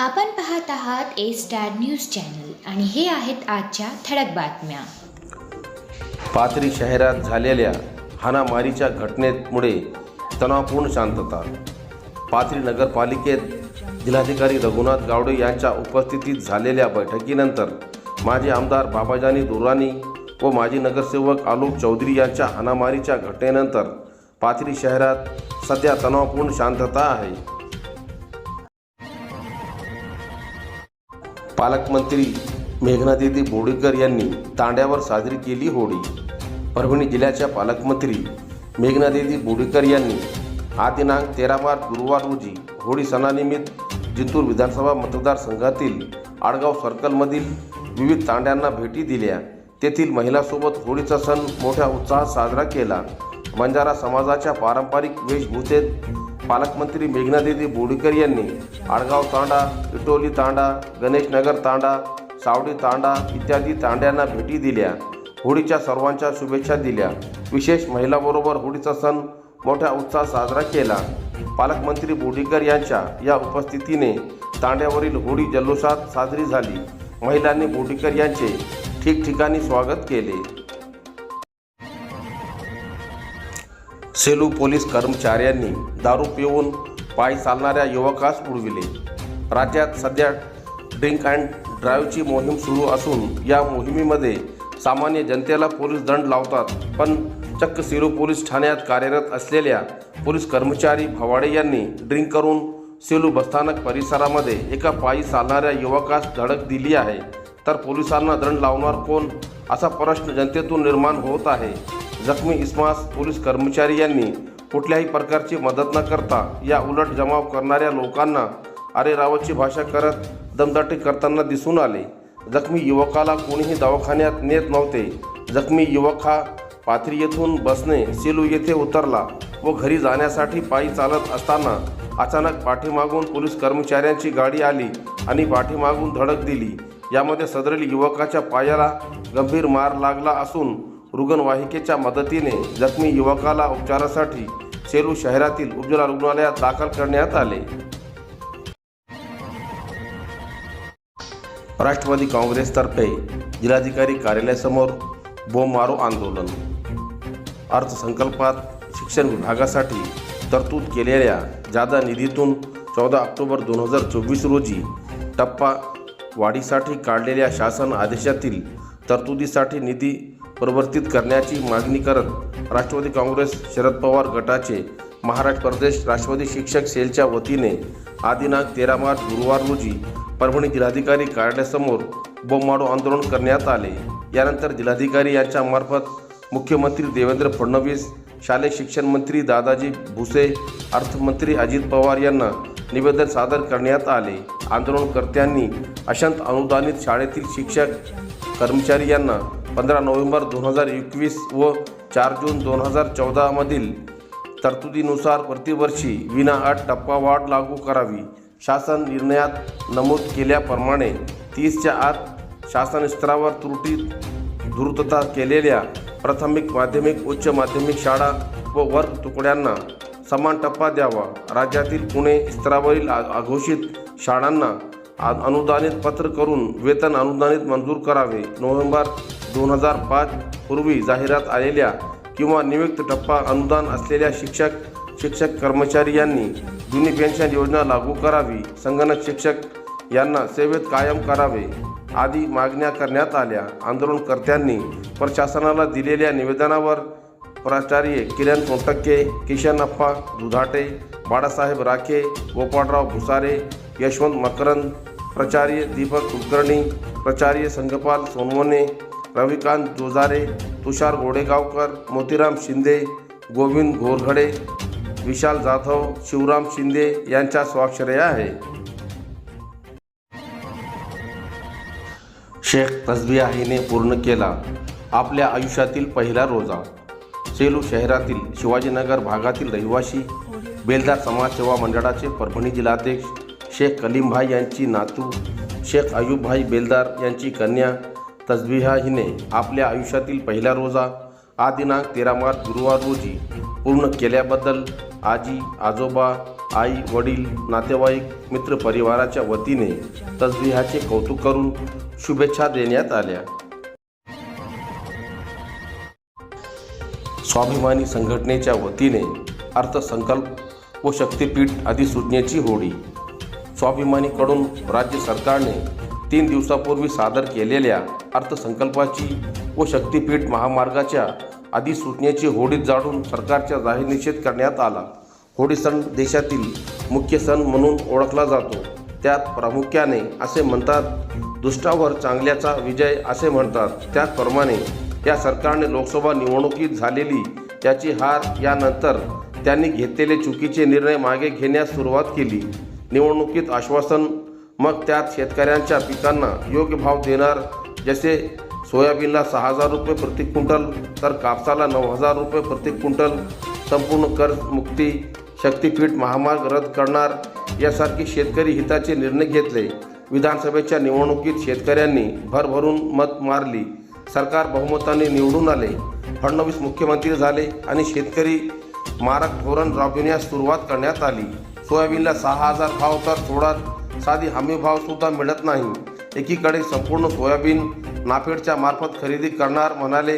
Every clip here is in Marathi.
आपण पाहत आहात ए स्टार न्यूज चॅनल आणि हे आहेत आजच्या ठळक बातम्या. पाथरी शहरात झालेल्या हाणामारीच्या घटनेमुळे तणावपूर्ण शांतता. पाथरी नगरपालिकेत जिल्हाधिकारी रघुनाथ गावडे यांच्या उपस्थितीत झालेल्या बैठकीनंतर माजी आमदार बाबाजानी दुरानी व माजी नगरसेवक आलोक चौधरी यांच्या हाणामारीच्या घटनेनंतर पाथरी शहरात सध्या तणावपूर्ण शांतता आहे. पालकमंत्री मेघनादिदी बोडेकर यांनी तांड्यावर साजरी केली होळी परभणी जिल्ह्याच्या पालकमंत्री मेघनादिदी बोडेकर यांनी हा दिनांक तेरा मार्च गुरुवार रोजी होळी सणानिमित्त जिंतूर विधानसभा मतदारसंघातील आडगाव सर्कलमधील विविध तांड्यांना भेटी दिल्या. तेथील महिलांसोबत होळीचा सण मोठ्या उत्साहात साजरा केला. बंजारा समाजाच्या पारंपरिक वेशभूषेत पालकमंत्री मेघनादेवी बोडीकर यांनी आडगाव तांडा इटोली तांडा गणेशनगर तांडा सावडी तांडा इत्यादी तांड्यांना भेटी दिल्या. होळीच्या सर्वांच्या शुभेच्छा दिल्या. विशेष महिलाबरोबर होळीचा सण मोठ्या उत्साहात साजरा केला. पालकमंत्री बोडीकर यांच्या या उपस्थितीने तांड्यावरील होळी जल्लोषात साजरी झाली. महिलांनी बोडीकर यांचे ठिकठिकाणी स्वागत केले. सेलू पोलीस कर्मचाऱ्यांनी दारू पिऊन पायी चालणाऱ्या युवकास उडविले. राज्यात सध्या ड्रिंक अँड ड्राईव्हची मोहीम सुरू असून या मोहिमेमध्ये सामान्य जनतेला पोलीस दंड लावतात पण चक्क सेलू पोलीस ठाण्यात कार्यरत असलेल्या पोलीस कर्मचारी भवाडे यांनी ड्रिंक करून सेलू बसस्थानक परिसरामध्ये एका पायी चालणाऱ्या युवकास धडक दिली आहे. तर पोलिसांना दंड लावणार कोण? असा प्रश्न जनतेतून निर्माण होत आहे. जखमी इस्मास पोलीस कर्मचारी यांनी कुठल्याही प्रकारची मदत न करता या उलट जमाव करणाऱ्या लोकांना अरे रावची भाषा करत दमदाटी करताना दिसून आले. जखमी युवकाला कोणीही दवाखान्यात नेत नव्हते. जखमी युवक हा पाथरी येथून बसने सेलू येथे उतरला व घरी जाण्यासाठी पायी चालत असताना अचानक पाठीमागून पोलीस कर्मचाऱ्यांची गाडी आली आणि पाठीमागून धडक दिली. यामध्ये सदरील युवकाच्या पायाला गंभीर मार लागला असून रुग्णवाहिकेच्या मदतीने जखमी युवकाला उपचारासाठी सेलू शहरातील उज्ज्वला रुग्णालयात दाखल करण्यात आले. राष्ट्रवादी काँग्रेसतर्फे जिल्हाधिकारी कार्यालयासमोर बोंबमारो आंदोलन. अर्थसंकल्पात शिक्षण विभागासाठी तरतूद केलेल्या जादा निधीतून चौदा ऑक्टोबर दोन हजार चोवीस रोजी टप्पा वाढीसाठी काढलेल्या शासन आदेशातील तरतुदीसाठी निधी प्रवर्तित करण्याची मागणी करत राष्ट्रवादी काँग्रेस शरद पवार गटाचे महाराष्ट्र प्रदेश राष्ट्रवादी शिक्षक सेलच्या वतीने आदिनाग तेरा मार्च गुरुवार रोजी परभणी जिल्हाधिकारी कार्यालयासमोर बोमाडू आंदोलन करण्यात आले. यानंतर जिल्हाधिकारी यांच्या मार्फत मुख्यमंत्री देवेंद्र फडणवीस शालेय शिक्षण मंत्री दादाजी भुसे अर्थमंत्री अजित पवार यांना निवेदन सादर करण्यात आले. आंदोलनकर्त्यांनी अशांत अनुदानित शाळेतील शिक्षक कर्मचारी यांना पंधरा नोव्हेंबर दोन हजार एकवीस व चार जून दोन हजार चौदामधील तरतुदीनुसार प्रतिवर्षी विनाअट टप्पावाढ लागू करावी. शासन निर्णयात नमूद केल्याप्रमाणे तीसच्या आत शासन स्तरावर त्रुटी धूर्तता केलेल्या प्राथमिक माध्यमिक उच्च माध्यमिक शाळा व वर्ग तुकड्यांना समान टप्पा द्यावा. राज्यातील पुणे स्तरावरील आघोषित अघोषित शाळांना अनुदानित पत्र करून वेतन अनुदानित मंजूर करावे. नोव्हेंबर दोन हजार पाच पूर्वी जाहिरात आलेल्या किंवा नियुक्त टप्पा अनुदान असलेल्या शिक्षक शिक्षक कर्मचारी यांनी जुनी पेन्शन योजना लागू करावी. संगणक शिक्षक यांना सेवेत कायम करावे. आदी मागण्या करण्यात आल्या. आंदोलनकर्त्यांनी प्रशासनाला दिलेल्या निवेदनावर प्राचार्य किरण कोटक्के किशन अप्पा दुधाटे बाळासाहेब राखे गोपाळराव भुसारे यशवंत मकरंद प्राचार्य दीपक कुलकर्णी प्राचार्य संगपाल सोनवणे रविकांत जोजारे तुषार गोडेगावकर मोतीराम शिंदे गोविंद घोरघडे विशाल जाधव शिवराम शिंदे यांच्या स्वाक्षऱ्या आहे शेख तसबिया हिने पूर्ण केला आपल्या आयुष्यातील पहिला रोजा. सेलू शहरातील शिवाजीनगर भागातील रहिवासी बेलदार समाजसेवा मंडळाचे परभणी जिल्हाध्यक्ष शेख कलीमभाई यांची नातू शेख अयूबभाई बेलदार यांची कन्या तजबिहा हिने आपल्या आयुष्यातील पहिला रोजा हा दिनांक तेरा मार्च गुरुवार रोजी पूर्ण केल्याबद्दल आजी आजोबा आई वडील नातेवाईक मित्रपरिवाराच्या वतीने तजबिहाचे कौतुक करून शुभेच्छा देण्यात आल्या. स्वाभिमानी संघटनेच्या वतीने अर्थसंकल्प व शक्तीपीठ अधिसूचनेची होडी स्वाभिमानीकडून राज्य सरकारने तीन दिवसापूर्वी सादर केलेल्या अर्थसंकल्पाची व शक्तीपीठ महामार्गाच्या अधिसूचनेची होडीत जाळून सरकारच्या जाहीर निषेध करण्यात आला. होळी सण देशातील मुख्य सण म्हणून ओळखला जातो. त्यात प्रामुख्याने असे म्हणतात दुष्टावर चांगल्याचा विजय असे म्हणतात. त्याचप्रमाणे या सरकारने लोकसभा निवडणुकीत झालेली त्याची हार यानंतर त्यांनी घेतलेले चुकीचे निर्णय मागे घेण्यास सुरुवात केली. निवडणुकीत आश्वासन मग त्यात शेतकऱ्यांच्या पिकांना योग्य भाव देणार जसे सोयाबीनला सहा हजार रुपये प्रति क्विंटल तर कापसाला नऊ हजार रुपये प्रति क्विंटल संपूर्ण कर्जमुक्ती शक्तीपीठ महामार्ग रद्द करणार यासारखे शेतकरी हिताचे निर्णय घेतले. विधानसभेच्या निवडणुकीत शेतकऱ्यांनी भरभरून मत मारली. सरकार बहुमताने निवडून आले. फडणवीस मुख्यमंत्री झाले आणि शेतकरी मारक धोरण राबविण्यास सुरुवात करण्यात आली. सोयाबीनला सहा हजार भाव तर थोडा साधी हमी भावसुद्धा मिळत नाही. एकीकडे संपूर्ण सोयाबीन नाफेडच्या मार्फत खरेदी करणार म्हणाले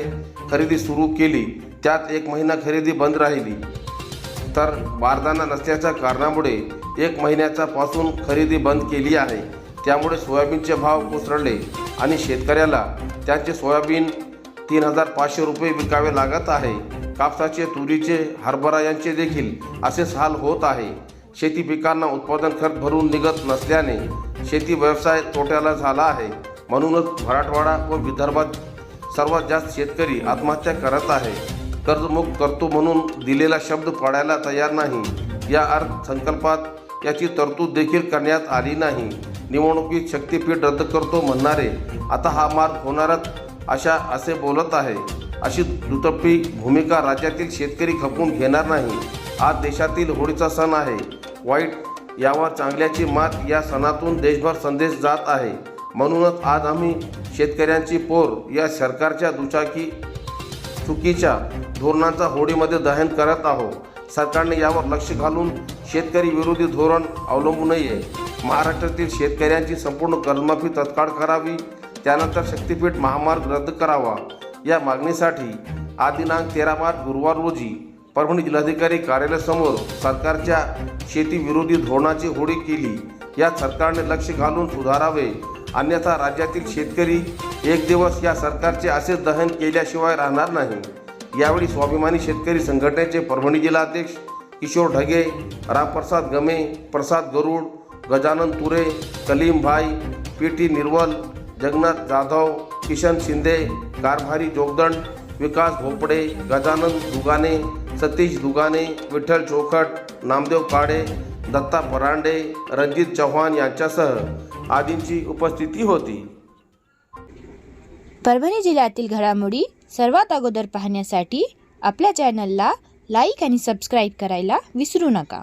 खरेदी सुरू केली त्यात एक महिना खरेदी बंद राहिली. तर बारदाना नसल्याच्या कारणामुळे एक महिन्याचा पासून खरेदी बंद केली आहे. त्यामुळे सोयाबीनचे भाव कोसळले आणि शेतकऱ्याला त्यांचे सोयाबीन तीन हजार पाचशे रुपये विकावे लागत आहे. कापसाचे तुरीचे हरभरा यांचे देखील असेच हाल होत आहे. शेती पिकांना उत्पादन खर्च भरून निघत नसल्याने शेती व्यवसाय तोट्याला झाला आहे. म्हणूनच मराठवाडा व विदर्भात सर्वात जास्त शेतकरी आत्महत्या करत आहे. कर्जमुक्त करतो म्हणून दिलेला शब्द पाडायला तयार नाही. या अर्थसंकल्पात याची तरतूद देखील करण्यात आली नाही. निवडणुकीत शक्तीपीठ रद्द करतो म्हणणारे आता हा मार्ग होणारच अशा असे बोलत आहे. अशी दुतप्पी भूमिका राज्यातील शेतकरी खपून घेणार नाही. आज देशातील होळीचा सण आहे. वाईट यावर चांगल्याची मात या सणातून देशभर संदेश जात आहे. म्हणूनच आज आम्ही शेतकऱ्यांची पोर या सरकारच्या दुचाकी चुकीच्या धोरणांचा होडीमध्ये दहन करत आहोत. सरकारने यावर लक्ष घालून शेतकरी विरोधी धोरण अवलंबू नये. महाराष्ट्रातील शेतकऱ्यांची संपूर्ण कर्जमाफी तत्काळ करावी त्यानंतर शक्तीपीठ महामार्ग रद्द करावा. या मागणीसाठी आज दिनांक तेरा मार्च गुरुवार रोजी परभणी जिल्हाधिकारी कार्यालयासमोर सरकारच्या शेतीविरोधी धोरणाची होळी केली. यात सरकारने लक्ष घालून सुधारावे अन्यथा राज्यातील शेतकरी एक दिवस या सरकारचे असे दहन केल्याशिवाय राहणार नाही. यावेळी स्वाभिमानी शेतकरी संघटनेचे परभणी जिल्हाध्यक्ष किशोर ढगे रामप्रसाद गमे प्रसाद गरुड गजानन तुरे कलीम भाई पी टी निर्वल जगन्नाथ जाधव किशन शिंदे कारभारी जोगदंड विकास भोपडे गजानन दुगाने सतीश दुगाने विठ्ठल चोखट नामदेव काळे दत्ता परांडे रणजित चव्हाण यांच्यासह आदींची उपस्थिती होती. परभणी जिल्ह्यातील घडामोडी सर्वात अगोदर पाहण्यासाठी आपल्या चॅनलला लाईक आणि सबस्क्राईब करायला विसरू नका.